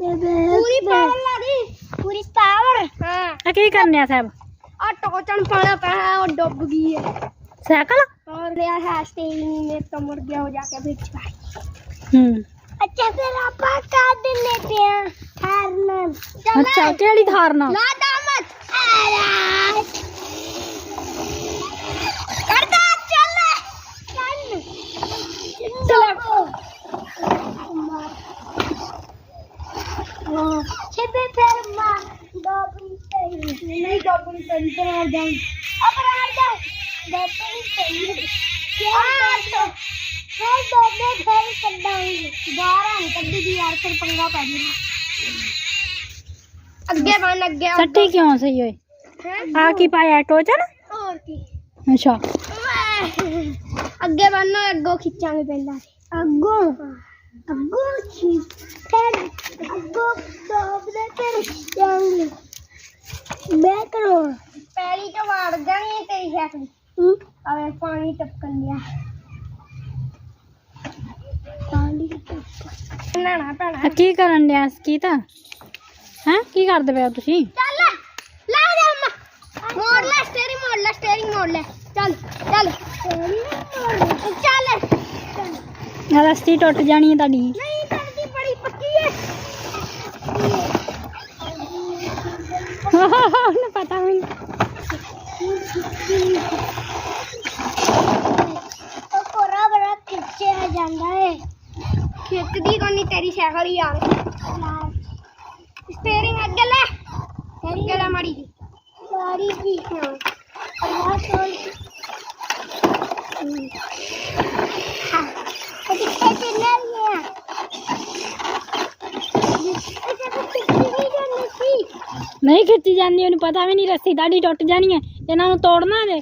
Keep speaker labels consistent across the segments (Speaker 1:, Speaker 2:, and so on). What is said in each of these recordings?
Speaker 1: ਪੂਰੀ power ਲਾ ਦੀ ਪੂਰੀ power ਹਾਂ
Speaker 2: ਆ ਕੀ ਕਰਨਿਆ ਸਾਹਿਬ
Speaker 1: ਆ ਟੋਚਨ ਪਾਣਾ ਪੈਣਾ ਉਹ ਡੁੱਬ ਗਈ ਹੈ
Speaker 2: ਸਾਈਕਲ
Speaker 1: और यार है स्टेरिंग में तो मुड़ गया हो जाके बीच भाई
Speaker 2: ਹੂੰ
Speaker 1: अच्छा फिर आप का दिन लेते हैं हारना
Speaker 2: ਅੱਛਾ ਕਿਹੜੀ ਥਾਰ ਨਾਲ
Speaker 1: अपनी टेंशन हार जाऊँ। अब हार जाओ बैठे ही। सही क्या हाँ, तो, हाँ, तो मैं घर कर डालूँगी दोबारा नहीं कर यार फिर पंगा पा देना अग्गे मान अग्गे
Speaker 2: सट्टी क्यों सही है
Speaker 1: हाँ,
Speaker 2: आ की पाया टोच
Speaker 1: है ना
Speaker 2: और
Speaker 1: की? अच्छा। अग्गे बनना अग्गो खिंचांगे पहला अग्गो? अग्गो खिंच अग्गो तो अपने तेरे जाऊँगी। ਮੈਂ ਕਰੋ? ਪੈਲੀ ਚ ਵਾੜ ਜਾਣੀ ਤੇਰੀ ਸਾਈਕਲ ਹੂੰ? ਆਵੇ ਪਾਣੀ ਟਪਕਣ ਲਿਆ ਪਾਣੀ ਟਪਕਣ ਨਾ
Speaker 2: ਆ
Speaker 1: ਪੈਣਾ
Speaker 2: ਕੀ ਕਰਨ ਡਿਆ ਕੀ ਤਾਂ ਹੈ? ਕੀ ਕਰਦੇ ਹੋ ਤੁਸੀਂ?
Speaker 1: ਚੱਲ ਲਾ ਦੇ ਅੰਮਾ। ਮੋੜ ਲੈ ਸਟੇਰਿੰਗ ਮੋੜ ਲੈ ਸਟੇਰਿੰਗ ਮੋੜ ਲੈ। ਚੱਲ ਚੱਲ। ਚੱਲ। ਚੱਲ
Speaker 2: ਰਸਤੀ ਟੁੱਟ ਜਾਣੀ ਹੈ ਤੁਹਾਡੀ। Napatawin.
Speaker 1: ਉਹ ਕੋਰਾ ਬੜਾ ਖਿੱਚੇ ਹੋ ਜਾਂਦਾ ਏ। ਖਿੱਚਦੀ ਕੋਨੀ ਤੇਰੀ ਸਾਈਕਲ ਯਾਰ ਸਟੀਅਰਿੰਗ ਅੱਗੇ ਲੈ। ਅੱਗੇ ਲੈ ਮਾੜੀ ਜੀ। ਮਾੜੀ ਜੀ। ਹਾਂ। ਨਹੀਂ
Speaker 2: ਖਿੱਚੀ ਜਾਂਦੀ, ਉਹਨੂੰ ਪਤਾ ਵੀ ਨਹੀਂ ਰੱਸੀ ਤੁਹਾਡੀ ਟੁੱਟ ਜਾਣੀ ਹੈ ਇਹਨਾਂ ਨੂੰ ਤੋੜਨਾ ਜੇ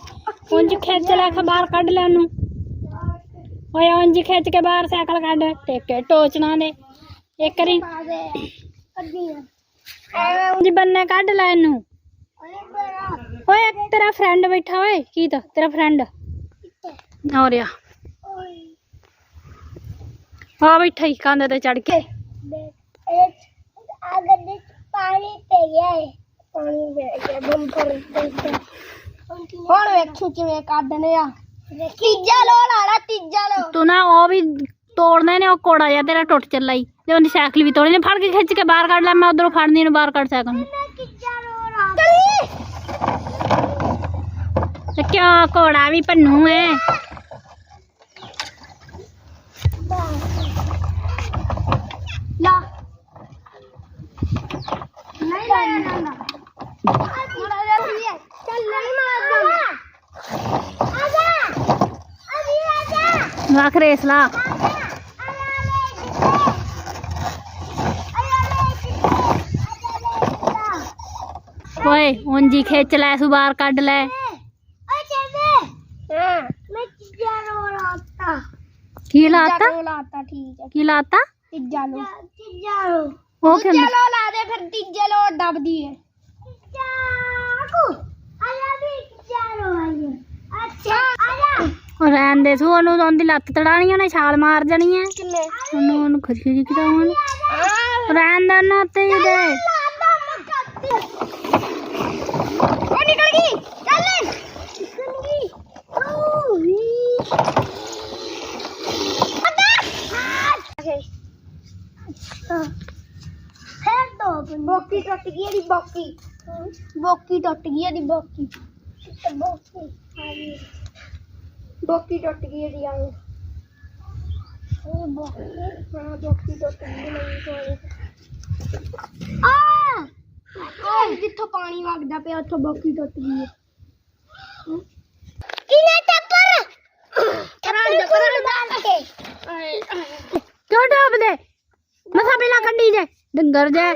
Speaker 2: ਉਂਝ ਖਿੱਚ ਲੈ ਕੇ ਬਾਹਰ ਕੱਢ ਲੈ ਉਹਨੂੰ। ਓਏ ਉਂਝ ਖਿੱਚ ਕੇ ਬਾਹਰ ਸਾਈਕਲ ਕੱਢ, ਟੇਕੇ ਟੋਚਣਾ ਦੇ ਇੱਕ ਵਾਰੀ। ਉਂਝ ਬੰਨੇ ਕੱਢ ਲੈ ਇਹਨੂੰ। ਓਏ, ਇੱਕ ਤੇਰਾ ਫਰੈਂਡ ਬੈਠਾ, ਓਏ ਕੀ ਤਾਂ ਤੇਰਾ ਫਰੈਂਡ ਹੋ ਰਿਹਾ ਆ ਬੈਠਾ ਹੀ, ਕੰਧ ਤੇ ਚੜ ਕੇ।
Speaker 1: ਆ ਗੱਡੀ 'ਚ ਪਾਣੀ ਪੈ ਗਿਆ ਹੈ ਪਾਣੀ ਪੈ ਗਿਆ ਬੰਪਰ ਤੇ ਹੁਣ ਵੇਖੀ ਕਿਵੇਂ ਕੱਢਨੇ ਆ ਤੀਜਾ ਲੋ ਲਾੜਾ ਤੀਜਾ ਲੋ
Speaker 2: ਤੂੰ ਨਾ ਉਹ ਵੀ ਤੋੜਨੇ ਨੇ ਉਹ ਕੋੜਾ ਜਿਹਾ ਤੇਰਾ ਟੁੱਟ ਚੱਲਾ ਈ ਤੇ ਉਹਦੀ ਸਾਈਕਲ ਵੀ ਤੋੜੀ ਨੇ ਫੜ ਕੇ ਖਿੱਚ ਕੇ ਬਾਹਰ ਕੱਢ ਲੈ ਮੈਂ ਉਧਰੋਂ ਫੜਨੀ ਨੂੰ ਬਾਹਰ ਕੱਢ ਸਾਈਕਲ ਨੂੰ
Speaker 1: ਤੀਜਾ ਲੋ ਲਾ ਚਲੀ
Speaker 2: ਤੇ ਕਿਉਂ ਕੋੜਾ ਵੀ ਪੰਨੂ ਐ Bakre
Speaker 1: isla. ओए जी खिंच
Speaker 2: लै
Speaker 1: सुबार
Speaker 2: कड
Speaker 1: लै। की लाता? की लाता? तीजा लो तीजा लो लो ला दे फिर लो दब दिए।
Speaker 2: तीजा ਰਹਿਣ ਦੇ ਸੂ ਉਹਨੂੰ ਉਹਦੀ ਲੱਤ ਤੜਾਣੀ ਉਹਨੇ ਛਾਲ ਮਾਰ ਜਾਣੀ ਐ
Speaker 1: ਕਿੰਨੇ
Speaker 2: ਉਹਨੂੰ ਉਹਨੂੰ ਖੁਸ਼ੀ ਜੀ ਕਿਦਾਉਣ ਰਹਿਣ ਦੇ ਨਾ ਤੇ ਹੀ ਦੇ
Speaker 1: ਉਹ ਨਿਕਲ ਗਈ ਚੱਲ ਨਿਕਲ ਗਈ ਓ ਵੀ ਫੇਰ ਦੋ ਬੋਕੀ ਟੁੱਟ ਗਈ ਇਹਦੀ ਬੋਕੀ ਬੋਕੀ ਟੁੱਟ ਗਈ ਇਹਦੀ ਬੋਕੀ ਬੋਕੀ ਬੋਕੀ ਟੁੱਟ ਗਈ ਇਹਦੀ ਆਂ ਉਹ ਬੋਕੀ ਹਾਂ ਬੋਕੀ ਟੁੱਟ ਗਈ ਨਹੀਂ ਕੋਈ ਆ ਆ ਜਿੱਥੋਂ ਪਾਣੀ ਵਗਦਾ ਪਿਆ ਉੱਥੋਂ ਬੋਕੀ ਟੁੱਟ ਗਈ ਹੈ ਕਿਨੇ ਟੱਪਰ ਕਰਾਂ ਦੇ ਕਰਾਂ ਦੇ
Speaker 2: ਕਿਉਂ ਡੋਬ ਦੇ ਮਸਾ ਪਹਿਲਾਂ ਕੱਢੀ ਜੇ ਡੰਗਰ ਜੇ